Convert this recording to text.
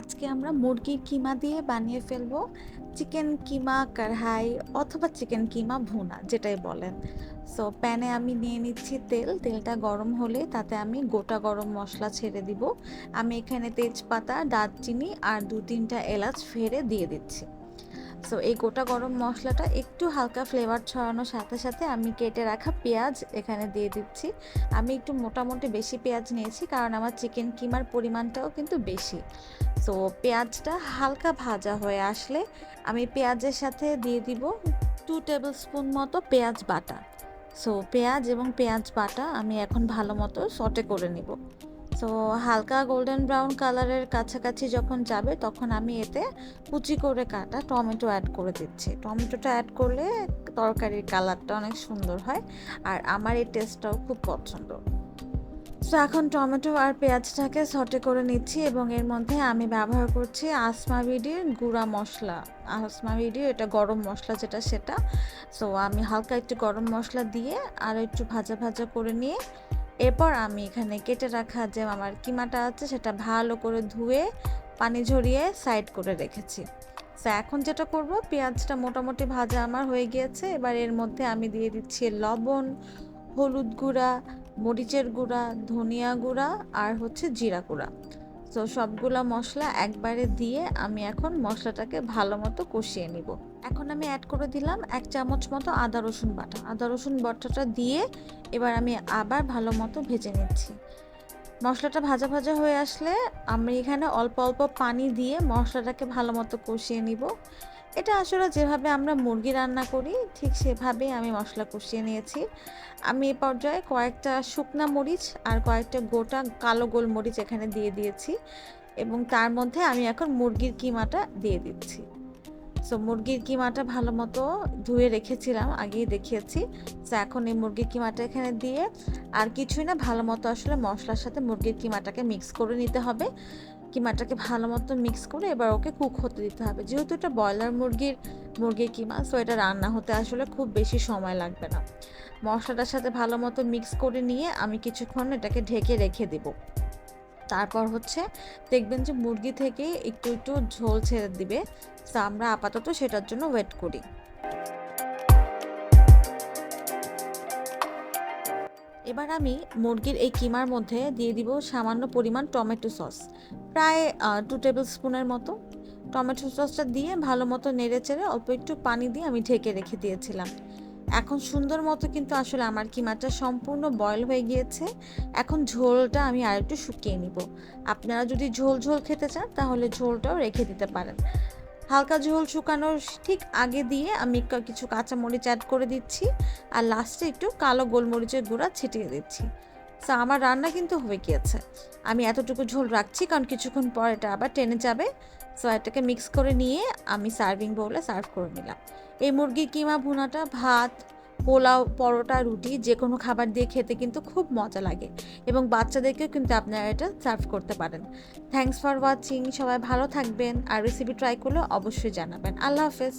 আজকে আমরা মুরগির কিমা দিয়ে বানিয়ে ফেলব। চিকেন কিমা কড়াই অথবা চিকেন কিমা ভুনা, যেটাই বলেন। সো প্যানে আমি নিয়ে নিচ্ছি তেল। তেলটা গরম হলে তাতে আমি গোটা গরম মশলা ছেড়ে দিব। আমি এখানে তেজপাতা, দারচিনি আর দু তিনটা এলাচ ফেরে দিয়ে দিচ্ছি। সো এই গোটা গরম মশলাটা একটু হালকা ফ্লেভার ছড়ানোর সাথে সাথে আমি কেটে রাখা পেঁয়াজ এখানে দিয়ে দিচ্ছি। আমি একটু মোটামুটি বেশি পেঁয়াজ নিয়েছি কারণ আমার চিকেন কিমার পরিমাণটাও কিন্তু বেশি। সো পেঁয়াজটা হালকা ভাজা হয়ে আসলে আমি পেঁয়াজের সাথে দিয়ে দিব টু টেবিল স্পুন মতো পেঁয়াজ বাটা। সো পেঁয়াজ এবং পেঁয়াজ বাটা আমি এখন ভালো মতো সটে করে নিব। সো হালকা গোল্ডেন ব্রাউন কালারের কাছাকাছি যখন যাবে, তখন আমি এতে কুচি করে কাটা টমেটো অ্যাড করে দিচ্ছি। টমেটোটা অ্যাড করলে তরকারির কালারটা অনেক সুন্দর হয় আর আমার এই টেস্টটাও খুব পছন্দ। সো এখন টমেটো আর পেঁয়াজটাকে সটে করে নিচ্ছি এবং এর মধ্যে আমি ব্যবহার করছি আসমা বিডির গুঁড়া মশলা। আসমা বিডির এটা গরম মশলা যেটা সেটা। সো আমি হালকা একটু গরম মশলা দিয়ে আর একটু ভাজা ভাজা করে নিয়ে এরপর আমি এখানে কেটে রাখা যে আমার কিমাটা আছে সেটা ভালো করে ধুয়ে, পানি ঝরিয়ে সাইড করে রেখেছি। তো এখন যেটা করব, পেঁয়াজটা মোটামুটি ভাজা আমার হয়ে গিয়েছে। এবার এর মধ্যে আমি দিয়ে দিচ্ছি লবণ, হলুদ গুঁড়া, মরিচের গুঁড়া, ধনিয়া গুঁড়া আর হচ্ছে জিরা গুঁড়া। তো সবগুলা মশলা একবারে দিয়ে আমি এখন মশলাটাকে ভালো মতো কষিয়ে নিব। এখন আমি অ্যাড করে দিলাম এক চামচ মতো আদা রসুন বাটা। আদা রসুন বাটাটা দিয়ে এবার আমি আবার ভালো মতো ভেজে নিচ্ছি। মশলাটা ভাজা ভাজা হয়ে আসলে আমি এখানে অল্প অল্প পানি দিয়ে মশলাটাকে ভালো মতো কষিয়ে নিব। এটা আসলে যেভাবে আমরা মুরগি রান্না করি, ঠিক সেভাবেই আমি মশলা কষিয়ে নিয়েছি। আমি এ পর্যায়ে কয়েকটা শুকনা মরিচ আর কয়েকটা গোটা কালো গোলমরিচ এখানে দিয়ে দিয়েছি এবং তার মধ্যে আমি এখন মুরগির কিমাটা দিয়ে দিচ্ছি। সো মুরগির কিমাটা ভালো মতো ধুয়ে রেখেছিলাম, আগেই দেখিয়েছি। তো এখন এই মুরগির কিমাটা এখানে দিয়ে আর কিছুই না, ভালো মতো আসলে মশলার সাথে মুরগির কিমাটাকে মিক্স করে নিতে হবে। কিমাটাকে ভালো মতো মিক্স করে এবার ওকে কুক হতে দিতে হবে। যেহেতু এটা ব্রয়লার মুরগির মুরগির কিমা সো এটা রান্না হতে আসলে খুব বেশি সময় লাগবে না। মশলাটার সাথে ভালো মতো মিক্স করে নিয়ে আমি কিছুক্ষণ এটাকে ঢেকে রেখে দেব। তারপর হচ্ছে দেখবেন যে মুরগি থেকে একটু একটু ঝোল ছেড়ে দিবে। তো আমরা আপাতত সেটার জন্য ওয়েট করি। এবার আমি মুরগির এই কিমার মধ্যে দিয়ে দিব সামান্য পরিমাণ টমেটো সস, প্রায় টু টেবিল স্পুনের মতো। টমেটো সসটা দিয়ে ভালো মতো নেড়ে চেড়ে অল্প একটু পানি দিয়ে আমি ঢেকে রেখে দিয়েছিলাম। এখন সুন্দর মতো কিন্তু আসলে আমার কিমাটা সম্পূর্ণ বয়ল হয়ে গিয়েছে। এখন ঝোলটা আমি আর একটু শুকিয়ে নিব। আপনারা যদি ঝোল ঝোল খেতে চান তাহলে ঝোলটাও রেখে দিতে পারেন। হালকা ঝোল শুকানোর ঠিক আগে দিয়ে আমি কিছু কাঁচামরিচ অ্যাড করে দিচ্ছি। আর লাস্টে একটু কালো গোলমরিচের গুঁড়া ছিটিয়ে দিচ্ছি। সো আমার রান্না কিন্তু হয়ে গিয়েছে। আমি এতটুকু ঝোল রাখছি কারণ কিছুক্ষণ পর এটা আবার টেনে যাবে। সো এটাকে মিক্স করে নিয়ে আমি সার্ভিং বোলে সার্ভ করে নিলাম। এই মুরগির কিমা ভুনাটা ভাত পোলাও, পরোটা, রুটি যে কোনো খাবার দিয়ে খেতে কিন্তু খুব মজা লাগে এবং বাচ্চাদেরকেও কিন্তু আপনারা এটা সার্ভ করতে পারেন। থ্যাংকস ফর ওয়াচিং সবাই ভালো থাকবেন আর রেসিপি ট্রাই করলে অবশ্যই জানাবেন। আল্লাহ হাফেজ।